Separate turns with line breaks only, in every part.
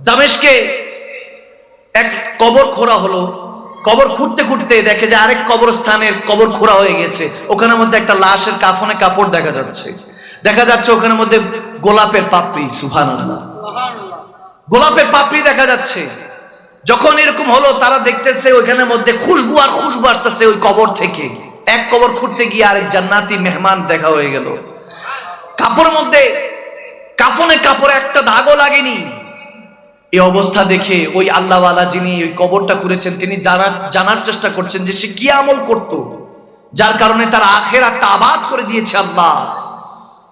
দামেশকে এক কবর খোঁড়া হলো। কবর খুঁড়তে খুঁড়তে দেখে যে আরেক কবরস্থানের কবর খোঁড়া হয়ে গেছে। ওখানের মধ্যে একটা লাশের কাফনে কাপড় দেখা যাচ্ছে। দেখা যাচ্ছে ওখানের মধ্যে গোলাপের পাপড়ি সুভান গোলাপের পাপড়ি দেখা যাচ্ছে। যখন এরকম হলো, তারা দেখতেছে ওইখানের মধ্যে খুশবু আর খুশবু আসতেছে ওই কবর থেকে। এক কবর খুঁড়তে গিয়ে আরেক জান্নাতি মেহমান দেখা হয়ে গেল। কাপড়ের মধ্যে কাফনে কাপড়ে একটা দাগও লাগেনি। এই অবস্থা দেখে ওই আল্লাহওয়ালা যিনি ওই কবরটা করেছেন তিনি দাঁড়া জানার চেষ্টা করছেন যে সে কি আমল করত। যার কারণে তার আখের একটা আবাদ করে দিয়েছে আল্লাহ।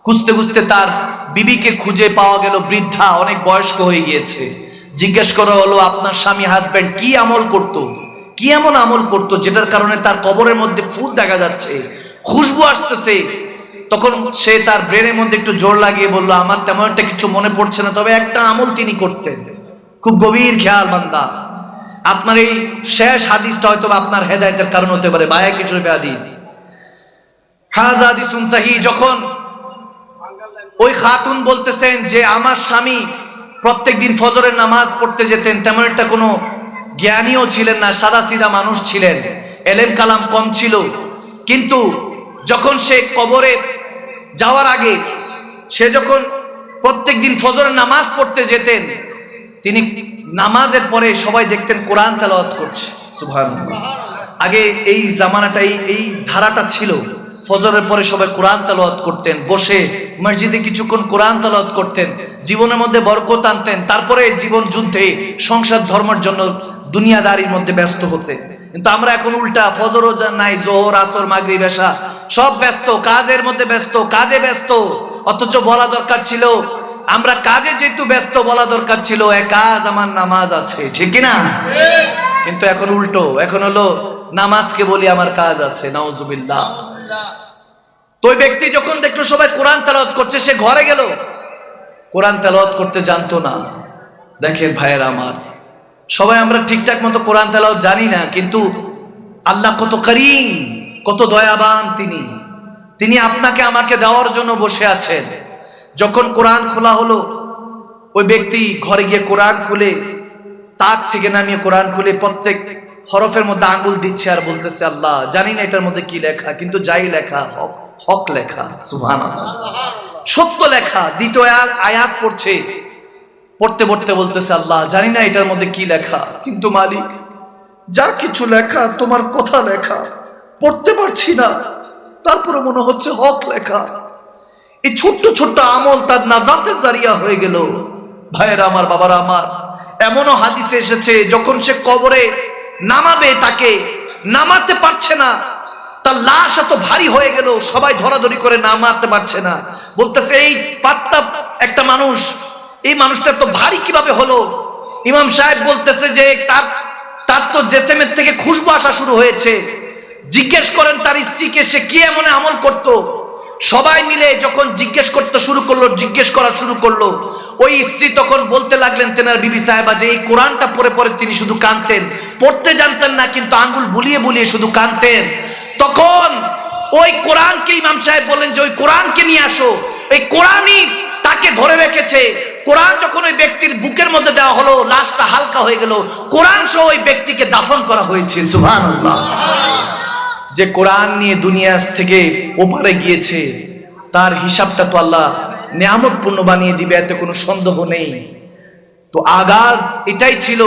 খুঁজতে খুঁজতে তার বিবিকে খুঁজে পাওয়া গেল বৃদ্ধা, অনেক বয়স্ক হয়ে গিয়েছে। জিজ্ঞেস করা হলো, আপনার স্বামী হাজবেন্ড কি আমল করত? কি এমন আমল করত যেটার কারণে তার কবরের মধ্যে ফুল দেখা যাচ্ছে? খুশবু আসতেছে। তখন সে তার ব্রেনের মধ্যে একটু জোর লাগিয়ে বলল, আমার তেমন একটা কিছু মনে পড়ছে না, তবে একটা আমল তিনি করতেন। খুব গভীর খেয়াল বান্দা। আপনার এই শেষ হাদিসটা হয়তো আপনার হেদায়তের কারণ হতে পারে বায়া কিছু হাদিস। হাজ হাদিসুন সাহি যখন ওই খাতুন বলতেছেন যে, আমার স্বামী প্রত্যেক দিন ফজরের নামাজ পড়তে যেতেন, তেমন একটা কোনো জ্ঞানীও ছিলেন না সাদা সিধা মানুষ ছিলেন, এলেম কালাম কম ছিল। কিন্তু যখন সে কবরে যাওয়ার আগে সে যখন প্রত্যেক দিন ফজরের নামাজ পড়তে যেতেন তিনি নামাজের পরে সবাই দেখতেন কোরআন তেলাওয়াত করছে। আগে এই জামানাটা এই ধারাটা ছিল। ফজরের পরে সবাই কোরআন তালাওয়াত করতেন, বসে মসজিদে কিছুক্ষণ কোরআন তালাওয়াত করতেন, জীবনের মধ্যে বরকত আনতেন, তারপরে জীবন যুদ্ধে, সংসার ধর্মের জন্য দুনিয়াদারির মধ্যে ব্যস্ত হতেন। কিন্তু আমরা এখন উল্টা, ফজরও নাই, জোহর, আসর, মাগরিব, এশা, সব ব্যস্ত, কাজের মধ্যে ব্যস্ত, কাজে ব্যস্ত, অথচ বলা দরকার ছিল আমরা কাজে যেহেতু ব্যস্ত, বলা দরকার ছিল এ কাজ, আমার নামাজ আছে, ঠিক কি না কিন্তু এখন উল্টো, এখন হলো নামাজকে বলি আমার কাজ আছে, নাউজুবিল্লাহ। তো ওই ব্যক্তি যখন দেখল সবাই কোরআন তেলাওয়াত করছে, সে ঘরে গেল। কোরআন তেলাওয়াত করতে জানতো না। দেখেন ভাইয়ের আমার, সবাই আমরা ঠিকঠাক মতো কোরআন তেলাওয়াত জানি না, কিন্তু আল্লাহ কত করিম, কত দয়াবান তিনি। তিনি আপনাকে আমাকে দেওয়ার জন্য বসে আছেন। যখন কোরআন খোলা হলো, ওই ব্যক্তি ঘরে গিয়ে কোরআন খুলে তাক থেকে নামিয়ে কোরআন খুলে প্রত্যেক হরফের মধ্যে আঙ্গুল দিচ্ছে আর বলতেছে, আল্লাহ, জানি না এটার মধ্যে কি লেখা, কিন্তু যাই লেখা, হক হক লেখা সুহান সত্য লেখা, দ্বিতীয় আয়াত- পড়ছে, পড়তে পড়তে বলতেছে, আল্লাহ, জানি না এটার মধ্যে কি লেখা, কিন্তু মালিক, যা কিছু লেখা, তোমার কথা লেখা, পড়তে পারছি না তারপরে মনে হচ্ছে হক লেখা। এই ছোট্ট ছোট্ট আমল তার নাজাতের জারিয়া হয়ে গেল। ভাইয়েরা আমার, বাবারা আমার, এমনও হাদিসে এসেছে, যখন সে কবরে নামাবে তাকে, নামাতে পারছে না, তার লাশ এত ভারী হয়ে গেল, সবাই ধরাধরি করে নামাতে পারছে না। বলতেছে, এই পাত্তা, একটা মানুষ, এই মানুষটা তো ভারী কীভাবে হলো? ইমাম সাহেব বলতেছে যে, তার তার তো জেসেমের থেকে খুশবু আসা শুরু হয়েছে। জিজ্ঞেস করেন, তার স্ত্রীকে সে কি এমন আমল করত? সবাই মিলে যখন জিজ্ঞেস করতে শুরু করল, জিজ্ঞেস করা শুরু করল, ওই স্ত্রী তখন বলতে লাগলেন, তেনার বিবি সাহেবা যে এই কোরআনটা পরে পরে তিনি শুধু কানতেন পড়তে জানতেন না, কিন্তু আঙ্গুল বুলিয়ে বুলিয়ে শুধু কানতেন তখন ওই কোরআনকে ইমাম সাহেব বললেন যে, ওই কোরআনকে নিয়ে আসো। এই কোরআনই তাকে ধরে রেখেছে। কোরআন যখন ওই ব্যক্তির বুকের মধ্যে দেওয়া হলো, লাশটা হালকা হয়ে গেল, কোরআন সহ ওই ব্যক্তিকে দাফন করা হয়েছে। সুবহানাল্লাহ। যে কোরআন নিয়ে দুনিয়া থেকে ওপারে গিয়েছে, তার হিসাবটা তো আল্লাহ নিয়ামত পূর্ণ বানিয়ে দিবে, এতে কোনো সন্দেহ নেই। তো আগাজ এটাই ছিল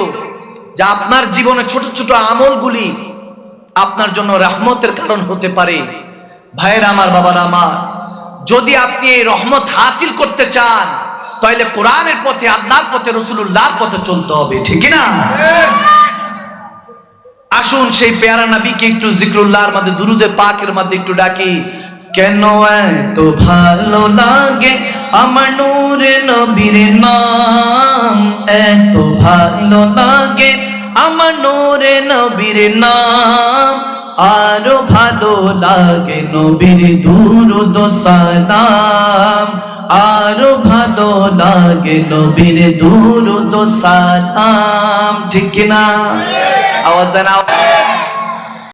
যে আপনার জীবনে ছোট ছোট আমলগুলি আপনার জন্য রহমতের কারণ হতে পারে। ভাইয়ের আমার, বাবার আমার, যদি আপনি এই রহমত হাসিল করতে চান, তাহলে কোরআনের পথে, আল্লাহর পথে রসুল্লাহর পথে চলতে হবে, ঠিক না? আসুন সেই পেয়ারা নবীকে একটু জিক্রুল্লাহর মধ্যে, দুরুদে পাকের মধ্যে একটু ডাকি। কেন এত ভালো লাগে আমার নূরে নবীর নাম? এত ভালো লাগে আমার নূরে নবীর নাম। আরও ভালো লাগে নবীর দুরুদ সালাম। আরও ভালো লাগে নবীর দুরুদ সালাম। ঠিক না আওয়াজ দেন